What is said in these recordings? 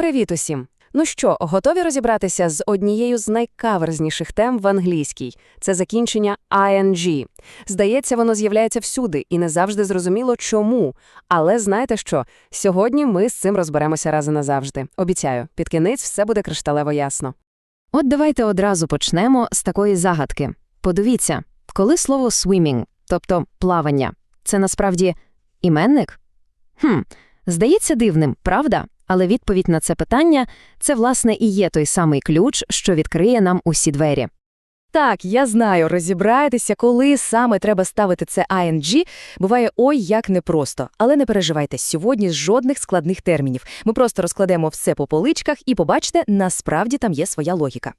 Привіт усім! Ну що, готові розібратися з однією з найкаверзніших тем в англійській – це закінчення ing. Здається, воно з'являється всюди, і не завжди зрозуміло, чому. Але знаєте що? Сьогодні ми з цим розберемося раз і назавжди. Обіцяю, під кінець все буде кришталево ясно. От давайте одразу почнемо з такої загадки. Подивіться, коли слово swimming, тобто плавання, це насправді іменник? Хм, здається дивним, правда? Але відповідь на це питання – це, власне, і є той самий ключ, що відкриє нам усі двері. Так, я знаю, розібраєтеся, коли саме треба ставити це ING, буває ой як непросто. Але не переживайте, сьогодні жодних складних термінів. Ми просто розкладемо все по поличках і побачите, насправді там є своя логіка.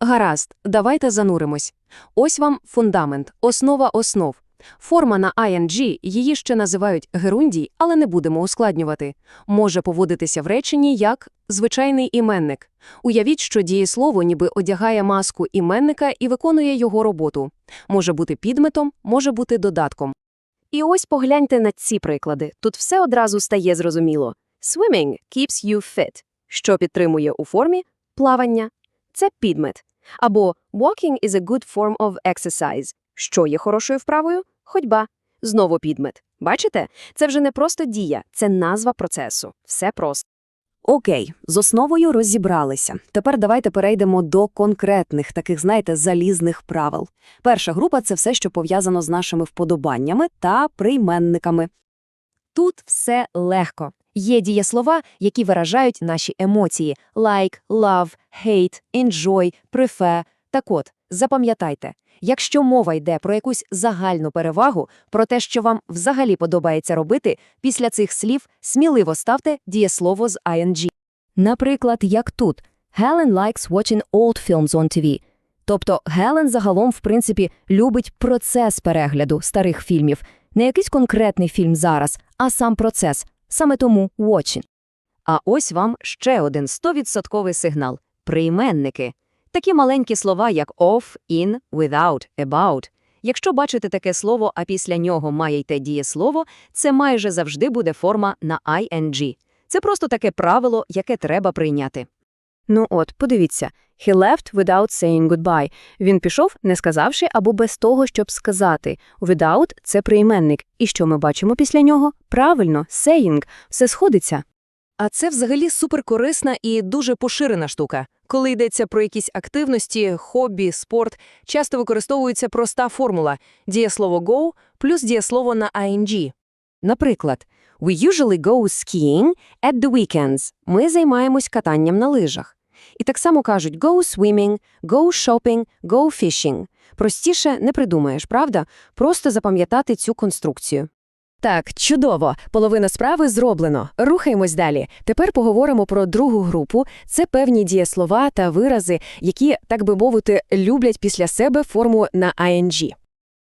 Гаразд, давайте зануримось. Ось вам фундамент, основа основ. Форма на ING, її ще називають герундій, але не будемо ускладнювати. Може поводитися в реченні як звичайний іменник. Уявіть, що дієслово ніби одягає маску іменника і виконує його роботу. Може бути підметом, може бути додатком. І ось погляньте на ці приклади. Тут все одразу стає зрозуміло. Swimming keeps you fit, що підтримує у формі плавання. Це підмет. Або walking is a good form of exercise, що є хорошою вправою ходьба. Знову підмет. Бачите? Це вже не просто дія, це назва процесу. Все просто. Окей, з основою розібралися. Тепер давайте перейдемо до конкретних, таких, знаєте, залізних правил. Перша група – це все, що пов'язано з нашими вподобаннями та прийменниками. Тут все легко. Є дієслова, які виражають наші емоції – like, love, hate, enjoy, prefer. Так от, запам'ятайте, Якщо мова йде про якусь загальну перевагу, про те, що вам взагалі подобається робити, після цих слів сміливо ставте дієслово з ing. Наприклад, як тут Helen likes watching old films on TV. Тобто Гелен загалом, в принципі, любить процес перегляду старих фільмів, не якийсь конкретний фільм зараз, а сам процес, саме тому watching. А ось вам ще один 100% сигнал – прийменники. Такі маленькі слова, як off, in, without, about. Якщо бачите таке слово, а після нього має йти дієслово, це майже завжди буде форма на ing. Це просто таке правило, яке треба прийняти. Ну от, подивіться. He left without saying goodbye. Він пішов, не сказавши або без того, щоб сказати. Without – це прийменник. І що ми бачимо після нього? Правильно, saying. Все сходиться. А це взагалі суперкорисна і дуже поширена штука. Коли йдеться про якісь активності, хобі, спорт, часто використовується проста формула дієслово go плюс дієслово на ing. Наприклад, we usually go skiing at the weekends. Ми займаємось катанням на лижах. І так само кажуть go swimming, go shopping, go fishing. Простіше не придумаєш, правда? Просто запам'ятати цю конструкцію. Так, чудово. Половина справи зроблено. Рухаємось далі. Тепер поговоримо про другу групу. Це певні дієслова та вирази, які, так би мовити, люблять після себе форму на ING.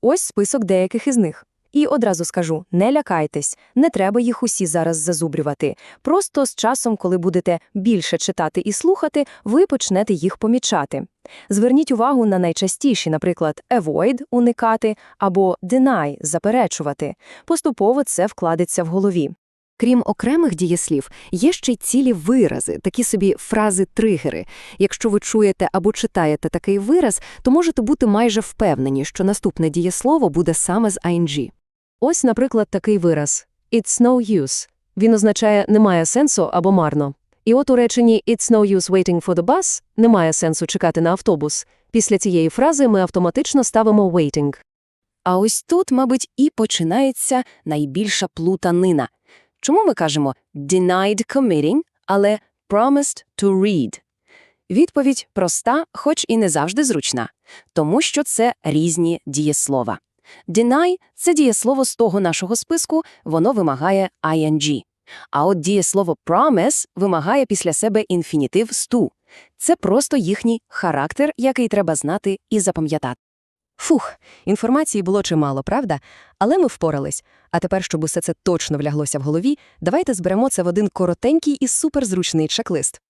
Ось список деяких із них. І одразу скажу: не лякайтесь, не треба їх усі зараз зазубрювати. Просто з часом, коли будете більше читати і слухати, ви почнете їх помічати. Зверніть увагу на найчастіші, наприклад, avoid – уникати або deny – заперечувати. Поступово це вкладеться в голові. Крім окремих дієслів, є ще й цілі вирази, такі собі фрази-тригери. Якщо ви чуєте або читаєте такий вираз, то можете бути майже впевнені, що наступне дієслово буде саме з ING. Ось, наприклад, такий вираз «It's no use». Він означає «немає сенсу» або «марно». І от у реченні «It's no use waiting for the bus» – «немає сенсу чекати на автобус». Після цієї фрази ми автоматично ставимо «waiting». А ось тут, мабуть, і починається найбільша плутанина. Чому ми кажемо «denied committing», але «promised to read»? Відповідь проста, хоч і не завжди зручна, тому що це різні дієслова. Deny – це дієслово з того нашого списку, воно вимагає ing. А от дієслово promise вимагає після себе інфінітив «сту». Це просто їхній характер, який треба знати і запам'ятати. Фух, інформації було чимало, правда? Але ми впорались. А тепер, щоб усе це точно вляглося в голові, давайте зберемо це в один коротенький і суперзручний чек-лист.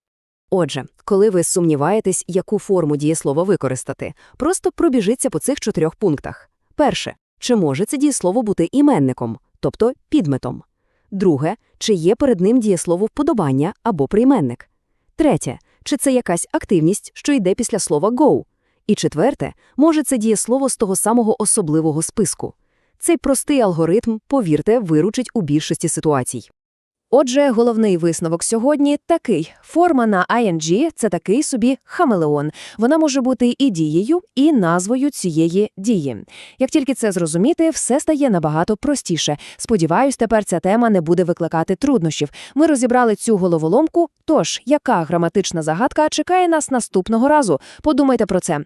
Отже, коли ви сумніваєтесь, яку форму дієслова використати, просто пробіжіться по цих чотирьох пунктах. Перше, чи може це дієслово бути іменником, тобто підметом? Друге, чи є перед ним дієслово вподобання або прийменник. Третє, чи це якась активність, що йде після слова go. І четверте, може це дієслово з того самого особливого списку. Цей простий алгоритм, повірте, виручить у більшості ситуацій. Отже, головний висновок сьогодні такий. Форма на ING – це такий собі хамелеон. Вона може бути і дією, і назвою цієї дії. Як тільки це зрозуміти, все стає набагато простіше. Сподіваюсь, тепер ця тема не буде викликати труднощів. Ми розібрали цю головоломку. Тож, яка граматична загадка чекає нас наступного разу? Подумайте про це.